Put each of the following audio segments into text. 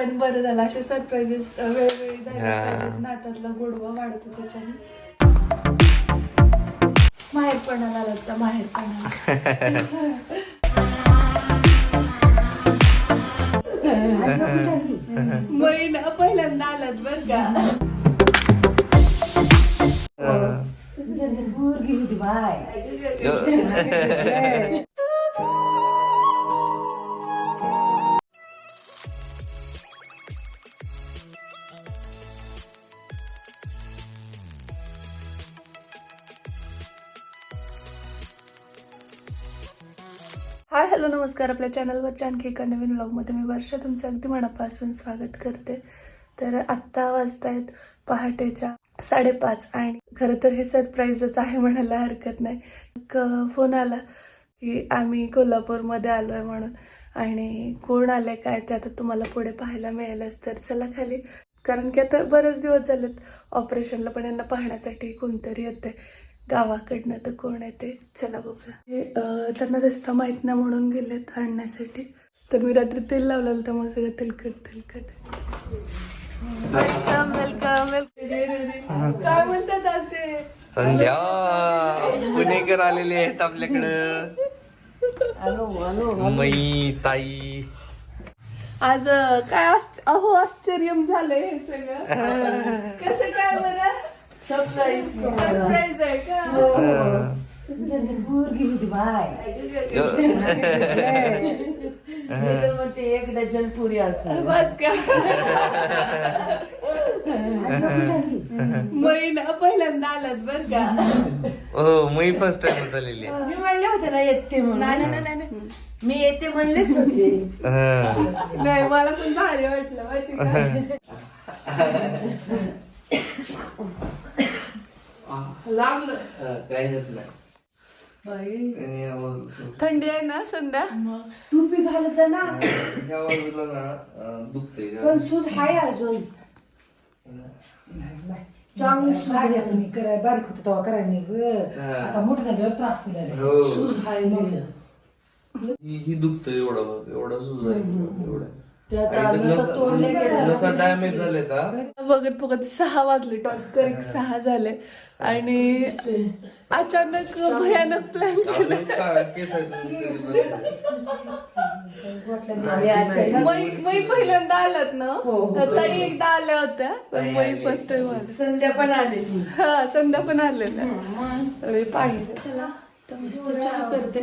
पण बरं झालं असे सरप्राईजेस वेळोवेळी द्यायला हा. पाहिजेत. नात्यातला गोडवा वाढतो त्याच्याने. माहेरपणाला आलात तर माहेरपणाला. महिना पहिल्यांदा आलात बर का? पोरगी होती बाय. हॅलो नमस्कार. आपल्या चॅनलवरच्या आणखी एका नवीन व्लॉगमध्ये मी वर्षा. तुमचं अगदी मनापासून स्वागत करते. तर आत्ता वाजतायत पहाटेच्या साडेपाच आणि खरं तर हे सरप्राईजच आहे म्हणायला हरकत नाही. क- फोन आला की आम्ही कोल्हापूरमध्ये आलो आहे म्हणून आणि कोण आलंय काय ते आता तुम्हाला पुढे पाहायला मिळेलच. तर चला खाली. कारण की आता बरेच दिवस झालेत ऑपरेशनला पण यांना पाहण्यासाठी कोणतरी येते गावाकडनं तर कोण आहे ते चला बघूया. हे, त्यांना रस्ता माहीत नाही म्हणून गेलेत आणण्यासाठी. तर मी रात्री तेल लावलेलं तर मग सगळं तेलकट तेलकट. Welcome welcome welcome. काय म्हणतात आज ते? संध्या पुणेकर आलेले आहेत आपल्याकडं. आलो आलो मई ताई. आज अं, काय आश्च- अहो आश्चर्य झालंय हे सगळं. कसं काय बरं? सरप्राईज आहे का मी एक डझन पुरी असं बस का महिना पहिल्यांदा आलात बर का हो मई फर्स्ट टाइम झालेली मी म्हणले होते ना येते म्हणून नाही नाही नाही नाही. मी येते म्हणलेच होते हा. नाही मला पण भारी वाटलं माहिती काही होत नाही. बाई, आणि या बाजू- थंडी आहे ना संध्या? टोपी घालत जा ना. ह्या बाजूला ना अं, जरा. पण सूज हाय अजून. चांगली सूज आहे. करायला बारीक होतं तेव्हा करायला नाही ग. हा. आता मोठं झाल्यावर त्रास होऊ लागला हो. सूज हाय मग. ही ही दुखतंय एवढं बघ, एवढं सुद्धा एवढं. डॅमेज झाले बघत बघत सहा वाजले. डॉक्टर एक सहा झाले. आणि अचानक भयानक प्लॅन केला. मै पहिल्यांदा आलात ना? तर ताई एकदा आल्या होत्या पण मै फर्स्ट टाइम आले संध्या पण आलेली. हा संध्या पण आलेल्या. पाहिजे चला. तर मस्त चहा करते.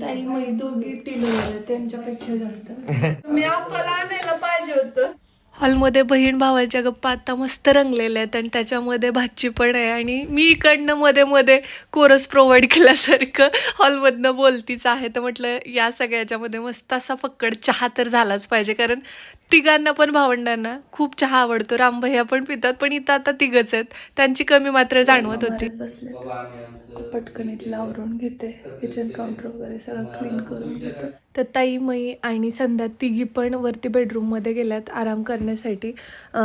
ताई मै दोघी टिलवल्या त्यांच्यापेक्षा जास्त. मी आपल्याला आणायला पाहिजे होतं. हॉलमध्ये बहीण भावाच्या गप्पा आता मस्त रंगलेल्या आहेत आणि त्याच्यामध्ये भाची पण आहे. आणि मी इकडनं मध्ये मध्ये कोरस प्रोव्हाइड केल्यासारखं हॉलमधनं बोलतीच आहे. तर म्हटलं या सगळ्याच्यामध्ये मस्त असा फक्कड चहा तर झालाच पाहिजे. कारण तिघांना पण भावंडांना खूप चहा आवडतो. रामभैया पण पितात पण इथं आता तिघच आहेत. त्यांची कमी मात्र जाणवत होती. पटकन इथलं आवरून घेते. किचन काउंटर वगैरे सगळं क्लीन करून घेते. तर ताई मई आणि संध्या तिघी पण वरती बेडरूममध्ये गेल्यात आराम करण्यासाठी.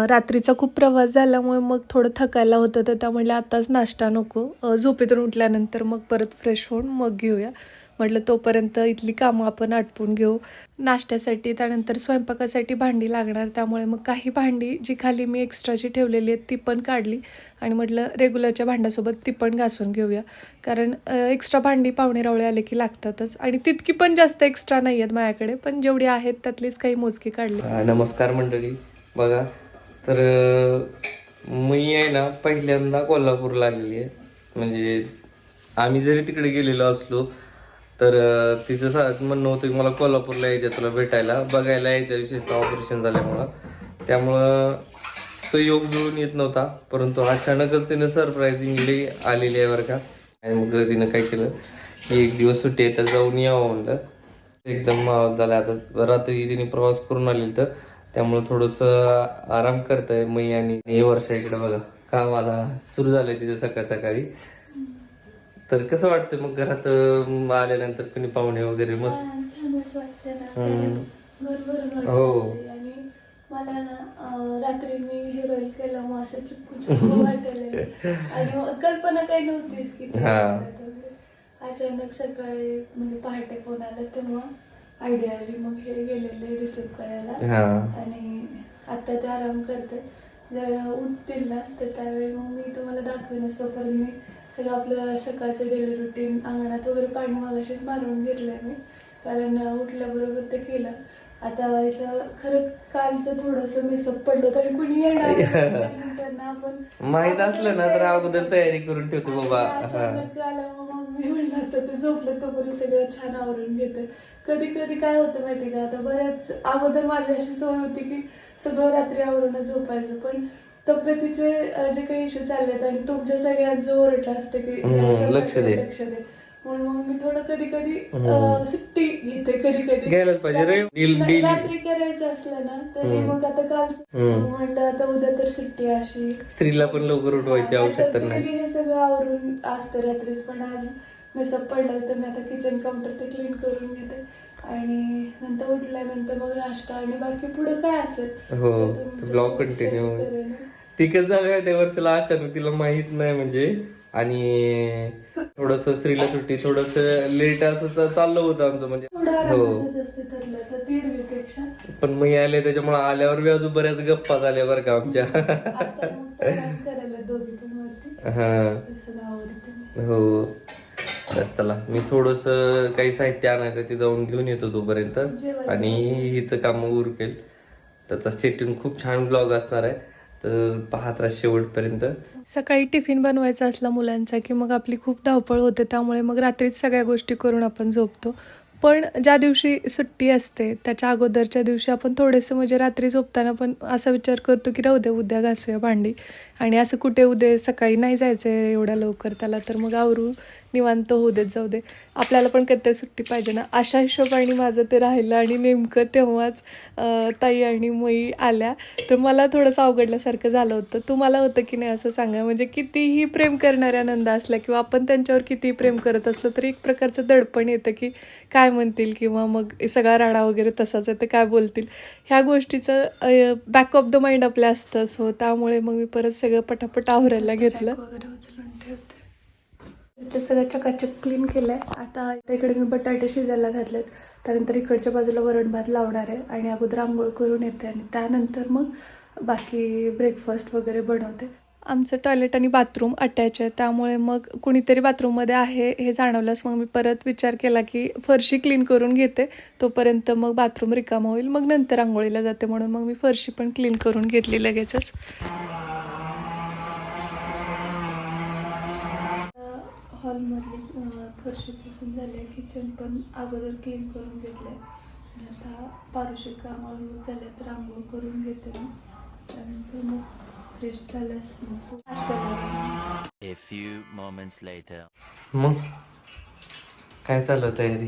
रात्रीचा खूप प्रवास झाल्यामुळे मग थोडं थकायला होतं तर त्या म्हणल्या आताच नाश्ता नको. झोपेतून उठल्यानंतर मग परत फ्रेश होऊन मग घेऊया. म्हटलं तोपर्यंत इथली कामं आपण आटपून घेऊ. नाश्त्यासाठी त्यानंतर स्वयंपाकासाठी भांडी लागणार. त्यामुळे मग काही भांडी जी खाली मी एक्स्ट्राची ठेवलेली आहेत ती पण काढली आणि म्हटलं रेग्युलरच्या भांड्यासोबत ती पण घासून घेऊया. कारण एक्स्ट्रा भांडी पाहुणे रावळे आले की लागतातच. आणि तितकी पण जास्त एक्स्ट्रा नाही आहेत माझ्याकडे पण जेवढी आहेत त्यातलीच काही मोजकी काढली. नमस्कार मंडळी. बघा तर मी आहे ना पहिल्यांदा कोल्हापूरला आलेली आहे. म्हणजे आम्ही जरी तिकडे गेलेलो असलो तर तिचं सा म्हणणं होतं की मला कोल्हापूरला यायचं तुला भेटायला. बघायला यायच्या विशेषतः ऑपरेशन झाल्यामुळं. त्यामुळं तो योग जुळून येत नव्हता परंतु अचानकच तिनं सरप्राईझिंगली आलेली आहे बरं का. आणि मग तिनं काय केलं की एक दिवस सुट्टी आहे तर जाऊन यावं म्हणलं. एकदम झालं. आता रात्री तिने प्रवास करून आलेली तर त्यामुळं थोडस आराम करताय मी आणि हे वर्ष इकडे बघा कामाला सुरू झालंय तिथे सकाळ सकाळी. तर कसं वाटतं मग घरात अं, आल्यानंतर कोणी पाहुणे वगैरे मस्त छानच वाटतं ना. घरभर हो. आणि मला ना अं, रात्री मी हे रोल केलं मग असं चिपकू चिपकू वाटायला आणि मग कल्पना काही नव्हतीच की ते हा. करतात वगैरे. अचानक सकाळी म्हणजे पहाटे फोन आला तेव्हा आयडिया आली मग हे गेलेले रिसिव्ह करायला हा आणि आता ते आराम करतात जरा उठतील ना तर त्यावेळी मग मी तुम्हाला दाखवेनच तोपर्यंत मी सगळं आपलं सकाळचं डेली रुटीन अंगणात वगैरे पाणी मागाशीच मारून घेतलंय मी. कारण उठल्याबरोबर ते केलं. आता इथं खरं कालचं थोडंसं मिसअप पडलं तरी कुणी येणार. त्यांना आपण माहीत असलं ना तर अगोदर तयारी करून ठेवतो बाबा. अचानक आल्यामुळे मग मी म्हणलं तर ते झोपलं तोपर्यंत सगळं छान आवरून घेते. कधी कधी काय होतं माहिती का आता बऱ्याच अगोदर माझी अशी सवय होती की सगळं रात्री आवरूनच झोपायचं. पण तब्येतीचे जे काही इश्यू चाललेत आणि तुमच्या सगळ्यांचं ओरडलं असतं की लक्ष दे. लक्ष दे. म्हणून मग मी थोडं कधी कधी सुट्टी घेते कधी कधी घ्यायलाच पाहिजे. रे- डील- रा- डील- रात्री करायचं असलं ना तरी मग आता काल मग म्हणलं आता उद्या तर सुट्टी अशी. स्त्रीला पण लवकर उठवायची आवश्यकता आता नाही. हे सगळं आवरून असतं रात्रीच पण आज मेसअप पडलं तर मी आता किचन काउंटर ते क्लीन करून घेते. आणि नंतर उठल्यानंतर मग नाश्ता आणि बाकी पुढे काय असेल? हो ते कंटिन्यू. ती कसं झालं त्या वर्षाला अचानक तिला माहीत नाही म्हणजे. आणि थोडस स्त्रीला सुट्टी थोडस लेट असं चाललं होतं आमचं म्हणजे. हो. पण मी आले त्याच्यामुळे आल्यावर बी अजून बऱ्याच गप्पा झाल्या बरं का आमच्या. हा. हे. हो. तर चला मी थोडस काही साहित्य आणायचं ते जाऊन घेऊन येतो तोपर्यंत. आणि हिचं काम उरकेल. त्याचा स्टेटून खूप छान ब्लॉग असणार आहे. तर पाहत राहा शेवटपर्यंत. सकाळी टिफिन बनवायचा असला मुलांचा की मग आपली खूप धावपळ होते त्यामुळे मग रात्रीच सगळ्या गोष्टी करून आपण झोपतो. पण ज्या दिवशी सुट्टी असते त्याच्या अगोदरच्या दिवशी आपण थोडंसं म्हणजे रात्री झोपताना पण असा विचार करतो की राहू दे उद्या घासूया भांडी. आणि असं कुठे उद्या सकाळी नाही जायचं आहे एवढ्या लवकर त्याला तर मग आवरू निवांत होऊ देत जाऊ दे. आपल्याला पण कधी सुट्टी पाहिजे ना. अशा हिशोबाने माझं ते राहिलं आणि नेमकं तेव्हाच ताई आणि मई आल्या. तर मला थोडंसं अवघडल्यासारखं झालं होतं. तुम्हाला होतं की नाही असं सांगा? म्हणजे कितीही प्रेम करणाऱ्या नंदा असल्या किंवा आपण त्यांच्यावर कितीही प्रेम करत असलो तरी एक प्रकारचं दडपण येतं की काय म्हणतील किंवा मग सगळा राडा वगैरे तसाच आहे तर काय बोलतील? ह्या गोष्टीचं बॅक ऑफ द माइंड आपल्या असतं. सो त्यामुळे मग मी परत सगळं पटापट आवरायला घेतलं. वगैरे सगळं चकाचक क्लीन केलंय. आता इकडे मी बटाटे शिजायला घातलेत. त्यानंतर इकडच्या बाजूला वरण भात लावणार आहे आणि अगोदर आंघोळ करून येते आणि त्यानंतर मग बाकी ब्रेकफास्ट वगैरे बनवते. आमचं टॉयलेट आणि बाथरूम अटॅच आहे. त्यामुळे मग कुणीतरी बाथरूममध्ये आहे हे जाणवलंच. मग मी परत विचार केला की फरशी क्लीन करून घेते. तोपर्यंत मग बाथरूम रिकामा होईल. मग नंतर आंघोळीला जाते म्हणून मग मी फरशी पण क्लीन करून घेतली लगेचच. हॉलमधली फरशी पुसून झाली आहे किचन पण अगोदर क्लीन करून घेतलं आहे आता पारुशी कामावर झाले तर आंघोळ करून घेते मग त्यानंतर मग फ्रेश झाल्यास मग A few moments later. मग? काय चालू आहे तयारी?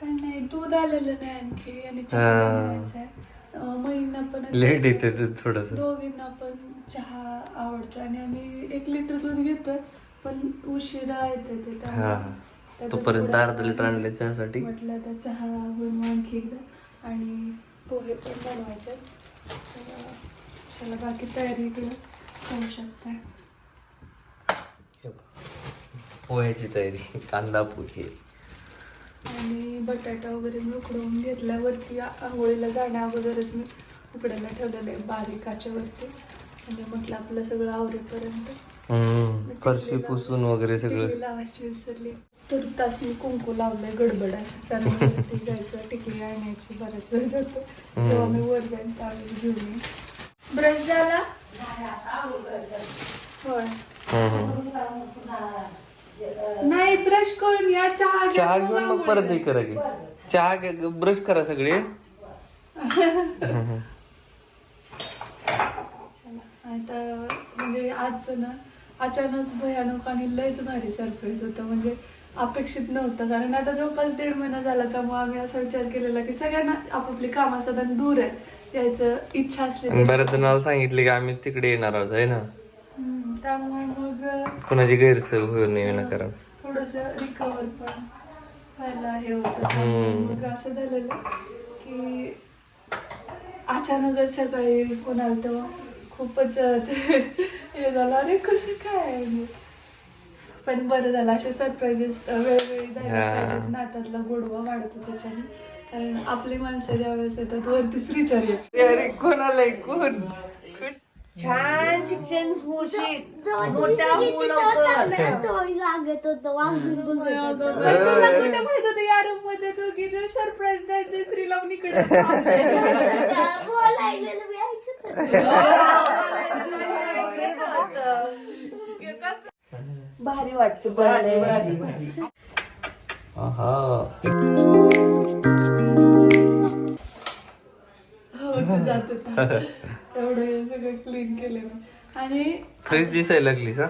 काय नाही दूध आलेलं नाही आणखी आणि हा. चहा बनवायचा आहे. अं, महिना पण आता- लेट येते थोडस. दोघींना पण चहा आवडतो आणि आम्ही एक लिटर दूध घेतोय. पण उशिरा येते ते त्यामुळे हा त्याच्यात तोपर्यंत अर्धा लिटर आणले चहासाठी. म्हटलं तर चहा बनवून आणखी एकदा. आणि पोहे पण बनवायचे. तर चला बाकी तयारी करू शकता. पोह्याची तयारी कांदा पोहे. आणि बटाटा वगैरे मी उकडवून घेतल्यावरती आ- आंघोळीला जाण्या अगोदरच मी उकडायला ठेवलेलं आहे बारीक काचेवरती आणि म्हटलं आपलं सगळं आवरेपर्यंत. हम्म फरशी पुसून वगैरे सगळं. टिकली लावायची विसरली. तर तास मी कुंकू लावलंय गडबड आहे. कारण वरती जायचं टिकली आणण्याची बराच वेळ जातो. तेव्हा मी वर जाईन घेऊन येईन. ब्रश झाला? होय. नाही ब्रश करून या. चहा घ्या, चहा घेऊन मग. परत हे करा की. चहा ब्रश करा सगळे. चला आता म्हणजे आजचं ना अचानक भयानक आणि लयच भारी सरप्राईज होतं. म्हणजे अपेक्षित नव्हतं. कारण आता जवळपास दीड महिना झाला त्यामुळे आम्ही असा विचार केलेला की सगळ्यांना आपापली कामं आणि दूर आहे यायचं इच्छा असली. बऱ्याच जणांना सांगितले की आम्हीच तिकडे येणार आहोत आहे ना? त्यामुळे मग कोणाची गैरसोय होऊ नये ना करा. थोडस रिकवर पण व्हायला हे होतं. मग असं झालेलं की अचानकच सकाळी कोण आलं तेव्हा खूपच हे झालं. अरे कसं काय? पण बरं झालं असे सरप्राईजेस वेळोवेळी द्यायला. पाहिजेत. नात्यातला गोडवा वाढतो त्याच्याने. कारण आपली माणसं ज्या वेळेस येतात वरती श्रीचर्याची अरे कोणाला कोण? छान शिक्षण होशील. मोठा हो लवकर तुला कुठं माहीत होतं या रूममध्ये दोघीने सरप्राईज द्यायचे श्रीलावणीकडे. भारी वाटतं भारी भारी भारी. हो जात होता. एवढं सगळं क्लीन केलं मी. आणि फ्रेश दिसायला लागलीस हा?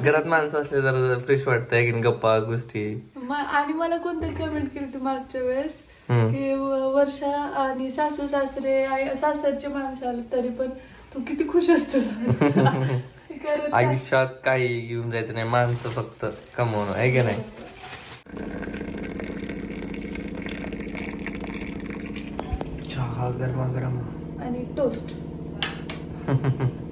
घरात माणसं असले जरा फ्रेश वाटतंय की गप्पा गोष्टी. म- आणि मला कोणतं कमेंट केली होती मागच्या वेळेस. की व- वर्षा आणि सासू सासरे आई- सासरचे माणसं आले तरी पण तू किती खुश असतोस. आयुष्यात काही घेऊन जायचं नाही. माणसं फक्त कमवणं आहे का नाही? चहा गरमागरम. आणि टोस्ट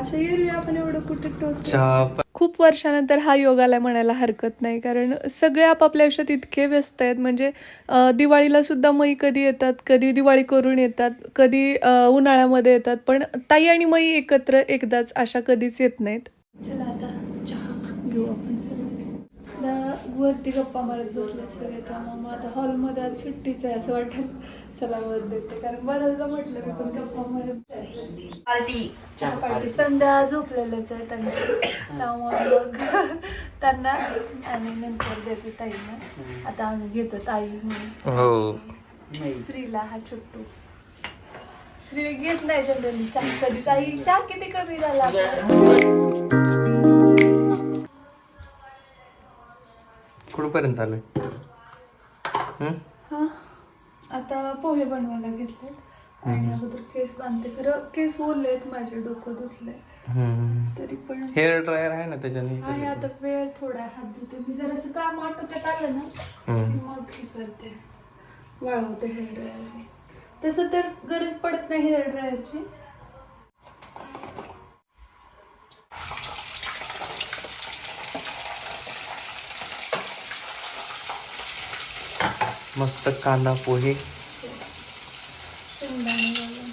असं एरवी आपण एवढं कुठे प- खूप वर्षानंतर हा योगाला म्हणायला हरकत नाही कारण सगळे आपापल्या आयुष्यात इतके व्यस्त आहेत. म्हणजे दिवाळीला सुद्धा मई कधी येतात कधी दिवाळी करून येतात कधी उन्हाळ्यामध्ये येतात पण ताई आणि मई एकत्र एकदाच अशा कधीच येत नाहीत. चला आता चहा घेऊ आपण सगळे. वरती गप्पा मारत बसले सगळे त्यामुळे मग आता हॉलमध्ये आज सुट्टीच आहे असं वाटेल चला वर देते. कारण बऱ्याचदा म्हटलं मी पण गप्पा मारत पार्टी. चहा पार्टी. संध्या झोपलेलेच आहे त्यांचे. त्यामुळे मग त्यांना आणि नंतर देते ताईंना. आता आम्ही घेतो ताई म्हणून. हो. श्रीला हा छोटू. श्री घेत नाही जनरली चहा कधी ताई चहा किती कमी झाला? कुठपर्यंत आलोय? हम्म? हा? आता पोहे बनवायला घेतले आणि अगोदर केस बांधते. खरं केस आहेत माझे डोकं हम्म. तरी पण हेअर ड्रायर आहे ना त्याच्याने? आहे आता वेळ थोडा हात धुते मी जर असं काम आटोक्यात आलं ना मग हे करते. वाळवते हेअर ड्रायरने. तसं तर गरज पडत नाही हेअर ड्रायरची. मस्त कांदा पोहे. शेंगदाणे वगैरे.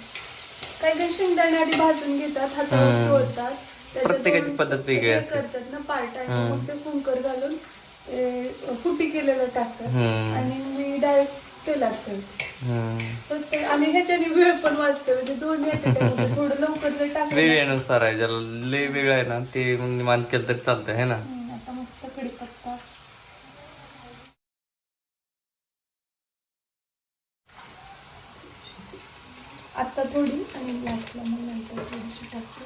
काही काही शेंगदाणे आधी भाजून घेतात हातावर. चोळतात प्रत्येकाची पद्धत वेगळी असते. करतात ना पार्ट आणि हम्म. मग ते कुंकर घालून फुटी केलेलं टाकतात. आणि मी डायरेक्ट तेलात करते. आणि ह्याच्याने वेळ पण वाचते. म्हणजे दोन थोडं लवकर जर टाकलं वेळेनुसार आहे. ज्याला लय वेगळं आहे ना ते निवांत केलं तरी चालतंय है ना हम्म, आता मस्त कढीपत्ता आता थोडी आणि लास्टला मग नंतर थोडीशी टाकते.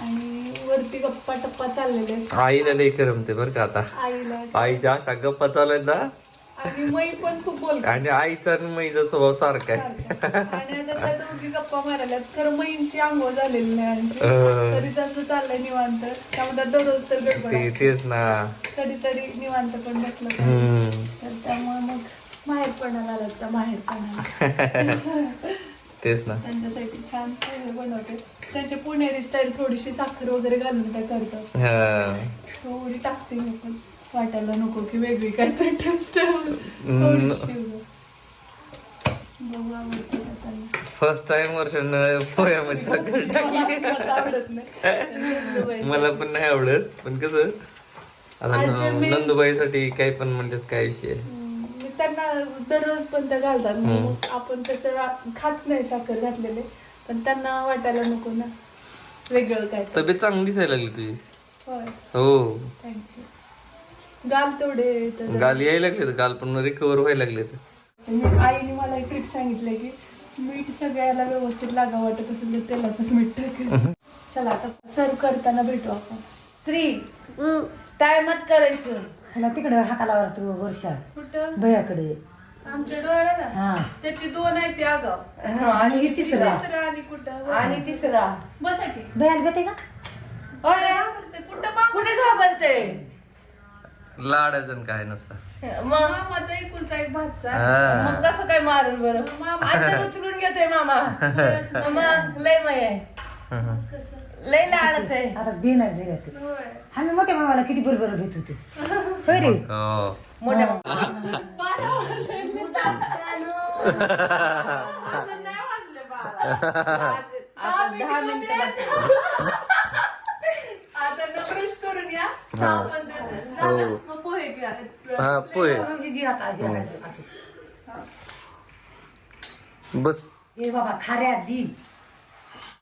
आणि वरती गप्पा टप्पा चाललेले आईला लय करमते बरं का आता. आईला. आईच्या अशा गप्पा चालू आहेत ना. आणि मै पण खूप बोलते. आणि आईचा आणि मैचा स्वभाव सारखा आहे. आणि आता त्या दोघी गप्पा मारायला खरं मैंची आंघोळ झालेली नाही आणखी. अं. तरी त्याचं चाललंय निवांत. दररोज तर गडबड ते आहे. तेच ना. कधीतरी निवांत पण पाहिजे. हम्म. तर त्यामुळे मग माहेर पणाला आला माहेर पणाला तेच ना. त्यांच्यासाठी छान बनवते. त्यांच्या पुणेरी स्टाईल थोडीशी साखर वगैरे घालून करतात. हा. थोडी टाकते मी पण. वाटायला नको की वेगळी काहीतरी टेस्ट थोडीशी बघू. आवडते का त्यांना. फर्स्ट टाइम वर्षानं पोह्यामध्ये साखर टाकली. अजिबात आवडत नाही. नंदुबाई. मला पण नाही आवडत. पण कसं आता आज मी- नंदुबाईसाठी काही पण म्हणतात काय विषय मी त्यांना दररोज पण त्या घालतात. मग आपण तसं खात नाही साखर घातलेले. पण त्यांना वाटायला नको ना. वेगळं काय. तब्येत चांगली दिसायला लागली तुझी. होय. हो. थँक्यू गाल तेवढे तर गाल यायला लागले गाल पण रिकवर व्हायला लागले आईने मला एक ट्रिक सांगितलं की मीठ सगळ्याला व्यवस्थित लागा वाटत असेल तर तेलातच मीठ टाकायचं चला आता सर्व करताना भेटू आपण. श्री टायमात करायचं. ह्याला तिकडे हाकाला तू वर्षा कुठं? भयाकडे. आमच्या डोळ्याला? हा. त्याची दोन आहे ते आगाव हा, आणि ही तिसरा. तिसरा आणि कुठं? आणि तिसरा. बसा की. भयाला भेटे का? ते कुठं कुठे घाबरते? लाडाजन काय नसता. मग? मामाचा एकुलता एक भातचा. हा. मग कसं काय मारेल बरं? मामा. आता उचलून घेतोय मामा. मग लय मय आहे. कसं? लय लाडच आहे. आताच बिणार झाल्या ते होय. आम्ही मोठ्या मामाला किती बरोबर भेट होते होय रे? हो. मोठ्या पप्पा दहा मिनिटं आता ना ब्रश करून या. चहा पण देते. झालं? मग पोहे घ्या हा पोहे. हे घे आता, हे असं- असं. बस. हे बाबा खाऱ्या दी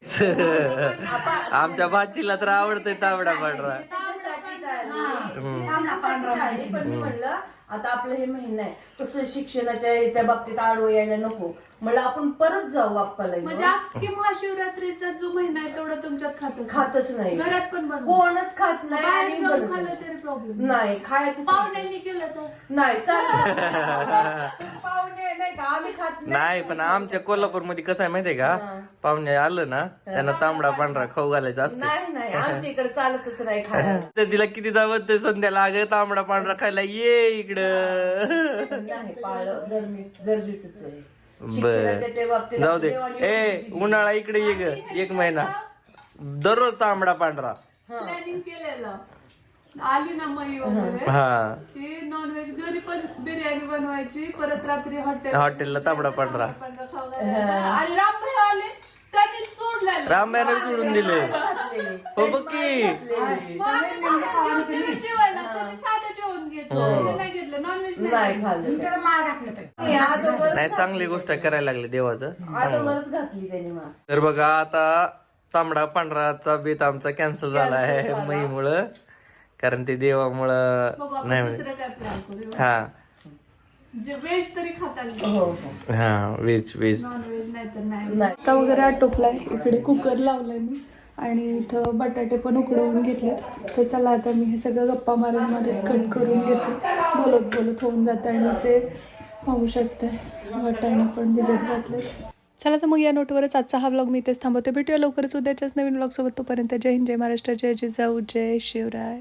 आमच्या भाचीला तर आवडतंय तांबडा पांढरा. तांबडा पांढरा झाली, पण मी म्हणलं आता आपलं हे महिना आहे तसं शिक्षणाच्या याच्या बाबतीत आडवं यायला नको. म्हणलं आपण परत जाऊ बाप्पाला घेऊन. म्हणजे अख्खी महाशिवरात्रीचा जो महिना आहे तेवढा तुमच्यात खातच खातच नाही. घरात पण. कोणच खात नाही बाहेर आणि जाऊन बनवत खाल्लं नाही. तरी प्रॉब्लेम नाही. खायचं पाहुण्यांनी केलं तर. नाही चालेल. पाहुणे नाही का? आम्ही खात नाही. पण आमच्या कोल्हापूरमध्ये कसं आहे माहितीये का? पाहुणे आलं ना त्यांना तांबडा पांढरा खाऊ घालायचा असतं नाही नाही आमच्या इकडे चालतच नाही खायला. तिला किती दावत ते संध्याला अगं तांबडा पांढरा खायला ये इकडं. नाही पाळलं गरजे- गरजेचंच आहे. बर शिक्षणाच्या त्या बाबतीत जाऊ दे. देवाने ए उन्हाळा इकडे ये ग एक महिना. दररोज तांबडा पांढरा. प्लॅनिंग केलेलं. आली ना मई वगैरे. हा. की नॉनव्हेज घरी पण बिर्याणी बनवायची परत रात्री हॉटेल हॉटेलला तांबडा पांढरा. आणि रामभाई आले. त्यांनी सोडलेलं रामायण सोडून दिले. हो बघ की. मग आम्ही बाहेर गेलो, त्यांनी जेवायला त्यांनी साधं जेवण घेतलं. ते नाही घेतलं. नॉनव्हेज नाही नाही खाल्लं. त्याला माळ घातलं तर. नाही, अगोदरच नाही चांगली गोष्ट करायला लागली देवाचं. घातली त्याने तर बघा आता तांबडा पांढराचा बेत आमचा कॅन्सल झाला आहे मईमुळं. कारण ते देवामुळं बघू आपण नाही. दुसरं काय प्लॅन करू. हा. जे व्हेज तरी खाता हो हो. हा वेज नॉनव्हेज नाही तर नाही. नाही. आता वगैरे आटोपलाय. इकडे कुकर लावलाय मी. आणि इथं बटाटे पण उकडवून घेतलेत. तर चला आता मी हे सगळं गप्पा मारून मध्ये कट करून घेते. बोलत बोलत होऊन जातं आणि ते पाहू शकते. वाटाणे पण भिजत घातले चला तर मग या नोटवरच आजचा हा ब्लॉग मी इथेच थांबवते. भेटूया लवकरच उद्याच्याच नवीन ब्लॉग सोबत. तोपर्यंत जय हिंद जय महाराष्ट्र जय जिजाऊ जय शिवराय.